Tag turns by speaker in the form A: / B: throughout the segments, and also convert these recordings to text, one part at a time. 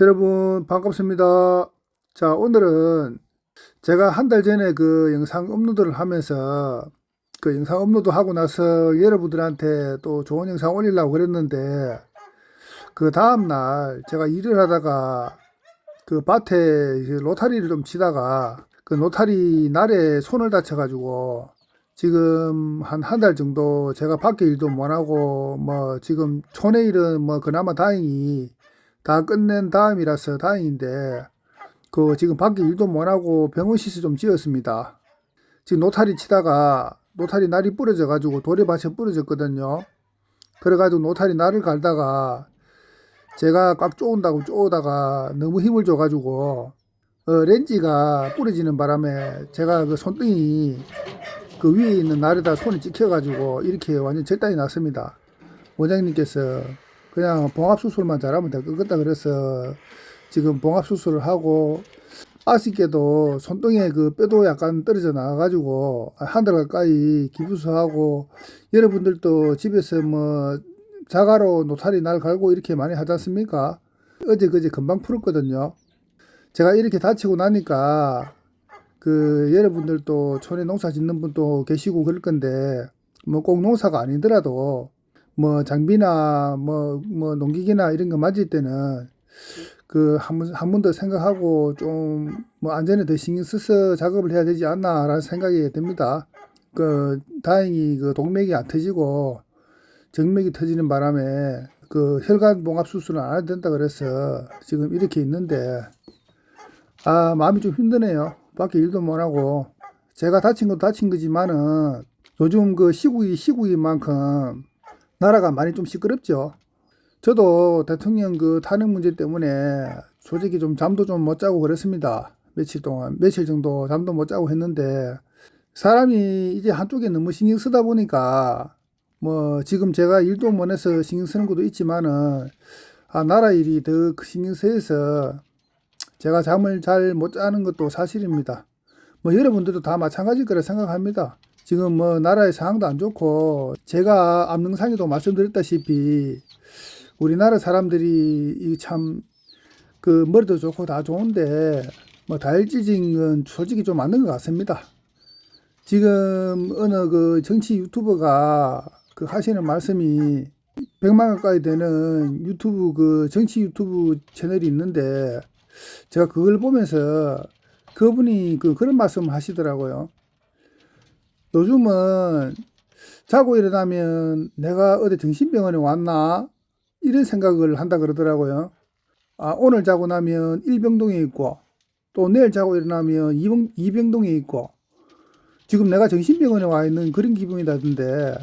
A: 여러분 반갑습니다. 자 오늘은 제가 한 달 전에 그 영상 업로드를 하면서 그 영상 업로드 하고 나서 여러분들한테 또 좋은 영상 올리려고 그랬는데 그 다음날 제가 일을 하다가 그 밭에 로타리를 좀 치다가 그 로타리 날에 손을 다쳐가지고 지금 한 한 달 정도 제가 밖에 일도 못 하고 뭐 지금 촌에 일은 뭐 그나마 다행히 다 끝낸 다음이라서 다행인데 그 지금 밖에 일도 못 하고 병원 시스 좀 지었습니다. 지금 노타리 치다가 노타리 날이 부러져 가지고 돌에밭에 부러졌거든요. 그래가지고 노타리 날을 갈다가 제가 꽉 쪼은다고 쪼다가 너무 힘을 줘가지고 어, 렌즈가 부러지는 바람에 제가 그 손등이 그 위에 있는 날에다 손이 찍혀가지고 이렇게 완전 절단이 났습니다. 원장님께서 그냥 봉합수술만 잘하면 될 것 같다 그래서 지금 봉합수술을 하고 아쉽게도 손등에 그 뼈도 약간 떨어져 나가가지고 한 달 가까이 기부수하고 여러분들도 집에서 뭐 자가로 노타리 날 갈고 이렇게 많이 하지 않습니까? 어제 그제 금방 풀었거든요. 제가 이렇게 다치고 나니까 그 여러분들도 촌에 농사 짓는 분도 계시고 그럴 건데 뭐 꼭 농사가 아니더라도 뭐 장비나 뭐뭐 농기계나 이런 거 맞을 때는 그 한 번 한 번 더 생각하고 좀 뭐 안전에 더 신경 써서 작업을 해야 되지 않나라는 생각이 듭니다. 그 다행히 그 동맥이 안 터지고 정맥이 터지는 바람에 그 혈관 봉합 수술은 안 해도 된다 그래서 지금 이렇게 있는데 아 마음이 좀 힘드네요. 밖에 일도 못 하고 제가 다친 것도 다친 거지만은 요즘 그 시국이 시국인 만큼 나라가 많이 좀 시끄럽죠. 저도 대통령 그 탄핵 문제 때문에 솔직히 좀 잠도 좀 못 자고 그랬습니다. 며칠 동안, 며칠 정도 잠도 못 자고 했는데 사람이 이제 한쪽에 너무 신경 쓰다 보니까 뭐 지금 제가 일도 못 해서 신경 쓰는 것도 있지만은 아, 나라 일이 더 신경 쓰여서 제가 잠을 잘 못 자는 것도 사실입니다. 뭐 여러분들도 다 마찬가지일 거라 생각합니다. 지금 뭐 나라의 상황도 안 좋고 제가 앞영상에도 말씀드렸다시피 우리나라 사람들이 참 그 머리도 좋고 다 좋은데 뭐 다혈질인 건 솔직히 좀 맞는 것 같습니다. 지금 어느 그 정치 유튜버가 그 하시는 말씀이 100만 가까이 되는 유튜브 그 정치 유튜브 채널이 있는데 제가 그걸 보면서 그분이 그 그런 말씀을 하시더라고요. 요즘은 자고 일어나면 내가 어디 정신병원에 왔나 이런 생각을 한다 그러더라고요. 아 오늘 자고 나면 일병동에 있고 또 내일 자고 일어나면 이병, 이병동에 있고 지금 내가 정신병원에 와 있는 그런 기분이라던데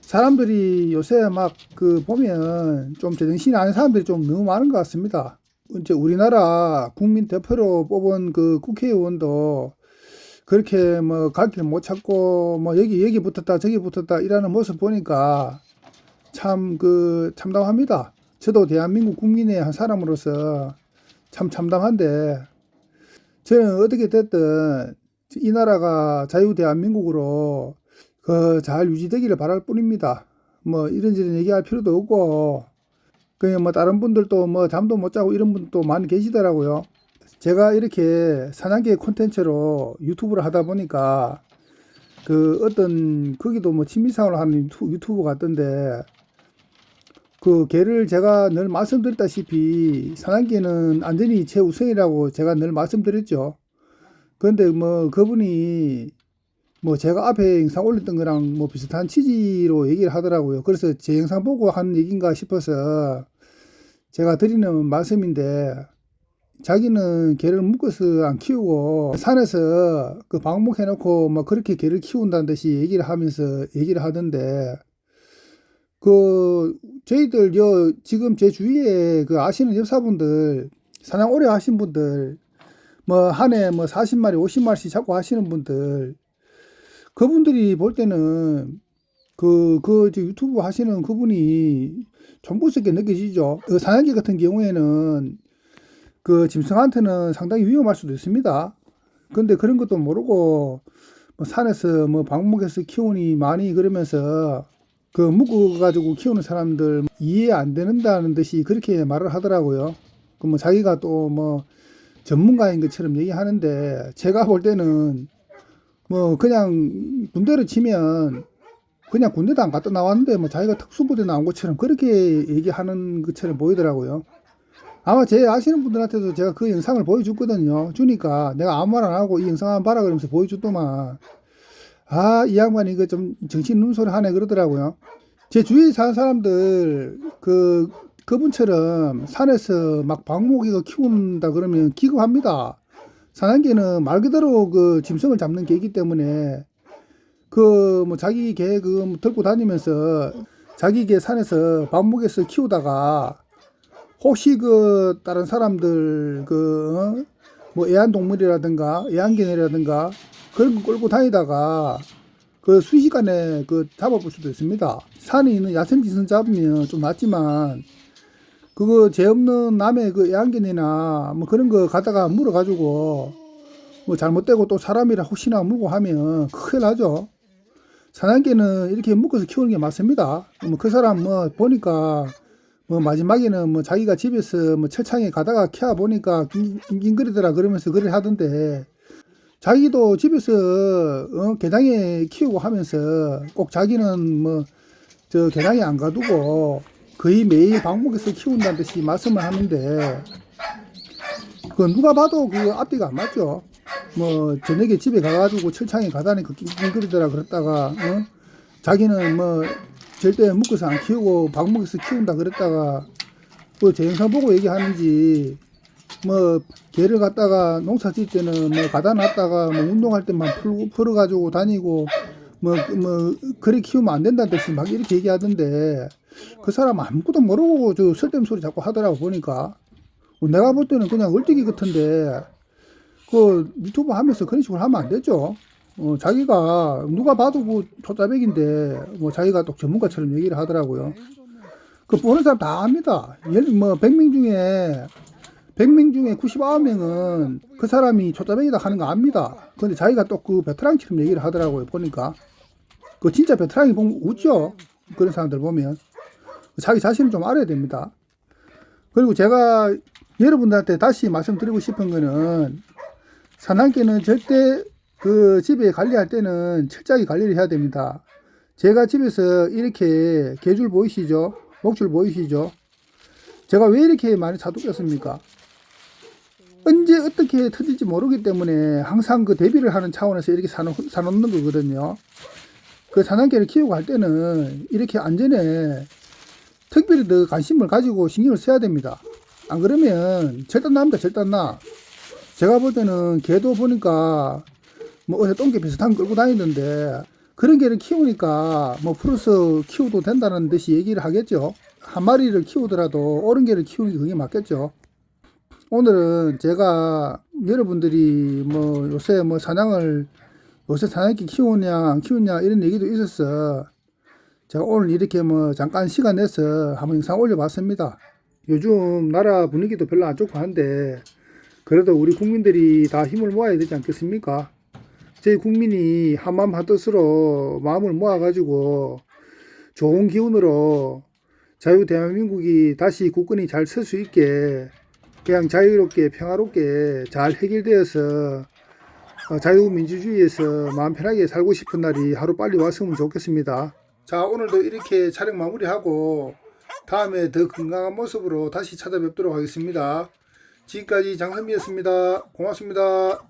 A: 사람들이 요새 막 그 보면 좀 제정신이 아닌 사람들이 좀 너무 많은 것 같습니다. 이제 우리나라 국민 대표로 뽑은 그 국회의원도 그렇게 뭐갈길못 찾고 뭐 여기 여기 붙었다 저기 붙었다 이라는 모습 보니까 참 그 참담합니다. 저도 대한민국 국민의 한 사람으로서 참 참담한데 저는 어떻게 됐든 이 나라가 자유 대한민국으로 그 잘 유지되기를 바랄 뿐입니다. 뭐 이런저런 얘기할 필요도 없고 그냥 뭐 다른 분들도 뭐 잠도 못 자고 이런 분도 많이 계시더라고요. 제가 이렇게 사냥개 콘텐츠로 유튜브를 하다 보니까 그 어떤 거기도 뭐 취미생활을 하는 유튜- 유튜브 같던데 그 개를 제가 늘 말씀드렸다시피 사냥개는 안전이 최우선이라고 제가 늘 말씀드렸죠. 그런데 뭐 그분이 뭐 제가 앞에 영상 올렸던 거랑 뭐 비슷한 취지로 얘기를 하더라고요. 그래서 제 영상 보고 하는 얘기인가 싶어서 제가 드리는 말씀인데 자기는 개를 묶어서 안 키우고 산에서 그 방목해 놓고 뭐 그렇게 개를 키운다는 듯이 얘기를 하면서 얘기를 하던데 그 저희들 요 지금 제 주위에 그 아시는 여사분들 사냥 오래 하신 분들 뭐 한 해뭐 40마리 50마리씩 잡고 하시는 분들 그분들이 볼 때는 그, 그, 저 유튜브 하시는 그분이 정보스럽게 느껴지죠. 그 사냥개 같은 경우에는 그 짐승한테는 상당히 위험할 수도 있습니다. 근데 그런 것도 모르고 뭐 산에서 뭐 방목에서 키우니 많이 그러면서 그 묶어가지고 키우는 사람들 이해 안 된다는 듯이 그렇게 말을 하더라고요. 그 뭐 자기가 또 뭐 전문가인 것처럼 얘기하는데 제가 볼 때는 뭐 그냥 군대를 치면 그냥 군대도 안 갔다 나왔는데 뭐 자기가 특수부대 나온 것처럼 그렇게 얘기하는 것처럼 보이더라고요. 아마 제 아시는 분들한테도 제가 그 영상을 보여줬거든요. 주니까 내가 아무 말 안 하고 이 영상 한번 봐라 그러면서 보여줬더만 아, 이 양반이 이거 좀 정신 눈소리 하네 그러더라고요. 제 주위에 사는 사람들 그 그분처럼 산에서 막 방목이가 키운다 그러면 기겁합니다. 사냥개는 말 그대로 그 짐승을 잡는 개이기 때문에 그 뭐 자기 개 그 들고 다니면서 자기 개 산에서 방목에서 키우다가 혹시 그 다른 사람들 그 뭐 애완동물이라든가 애완견이라든가 그런 거 끌고 다니다가 그 순식간에 그 잡아볼 수도 있습니다. 산에 있는 야생지선 잡으면 좀 낫지만 그거 죄 없는 남의 그 애완견이나 뭐 그런 거 가다가 물어가지고 뭐 잘못되고 또 사람이라 혹시나 물고 하면 큰일 나죠. 사냥개는 이렇게 묶어서 키우는 게 맞습니다. 뭐 그 사람 뭐 보니까 뭐 마지막에는 뭐 자기가 집에서 뭐 철창에 가다가 키워 보니까 낑낑거리더라 그러면서 그래 하던데 자기도 집에서 어, 개장에 키우고 하면서 꼭 자기는 뭐 저 개장에 안 가두고 거의 매일 방목에서 키운다는 듯이 말씀을 하는데 그 누가 봐도 그 앞뒤가 안 맞죠. 뭐 저녁에 집에 가가지고 철창에 가다니까 낑낑거리더라 그랬다가 어? 자기는 뭐 절대 묶어서 안 키우고 방목에서 키운다 그랬다가 뭐제 영상 보고 얘기하는지 뭐 개를 갖다가 농사 짓 때는 뭐 가다 놨다가 뭐 운동할 때만 풀고 풀어 가지고 다니고 뭐뭐 그래 키우면 안 된다는 듯이 막 이렇게 얘기하던데 그 사람 아무것도 모르고 저 쓸데없는 소리 자꾸 하더라고 보니까 뭐 내가 볼 때는 그냥 얼뛰기 같은데 그 유튜브 하면서 그런 식으로 하면 안 되죠. 어, 자기가 누가 봐도 그 초짜백인데 뭐 자기가 또 전문가처럼 얘기를 하더라고요. 그 보는 사람 다 압니다. 예를 뭐 100명 중에 100명 중에 99명은 그 사람이 초짜백이다 하는 거 압니다. 근데 자기가 또 그 베테랑처럼 얘기를 하더라고요. 보니까 그 진짜 베테랑이 보면 웃죠. 그런 사람들 보면 자기 자신을 좀 알아야 됩니다. 그리고 제가 여러분들한테 다시 말씀드리고 싶은 거는 산란개는 절대 그 집에 관리할 때는 철저하게 관리를 해야 됩니다. 제가 집에서 이렇게 개줄 보이시죠? 목줄 보이시죠? 제가 왜 이렇게 많이 사두겠습니까? 언제 어떻게 터질지 모르기 때문에 항상 그 대비를 하는 차원에서 이렇게 사놓, 사놓는 거거든요. 그 산란개를 키우고 할 때는 이렇게 안전에 특별히 더 관심을 가지고 신경을 써야 됩니다. 안 그러면 절단 납니다, 절단 나. 제가 볼 때는 개도 보니까 뭐 어제 똥개 비슷한 거 끌고 다니는데 그런 개를 키우니까 뭐 풀어서 키워도 된다는 듯이 얘기를 하겠죠. 한 마리를 키우더라도 옳은 개를 키우는 게 그게 맞겠죠. 오늘은 제가 여러분들이 뭐 요새 뭐 사냥을 요새 사냥개 키우냐 안 키우냐 이런 얘기도 있어서 제가 오늘 이렇게 뭐 잠깐 시간 내서 한번 영상 올려봤습니다. 요즘 나라 분위기도 별로 안 좋고 한데 그래도 우리 국민들이 다 힘을 모아야 되지 않겠습니까? 저희 국민이 한마음 한뜻으로 마음을 모아가지고 좋은 기운으로 자유 대한민국이 다시 국권이 잘 설 수 있게 그냥 자유롭게 평화롭게 잘 해결되어서 어, 자유민주주의에서 마음 편하게 살고 싶은 날이 하루 빨리 왔으면 좋겠습니다. 자 오늘도 이렇게 촬영 마무리하고 다음에 더 건강한 모습으로 다시 찾아뵙도록 하겠습니다. 지금까지 장선미였습니다. 고맙습니다.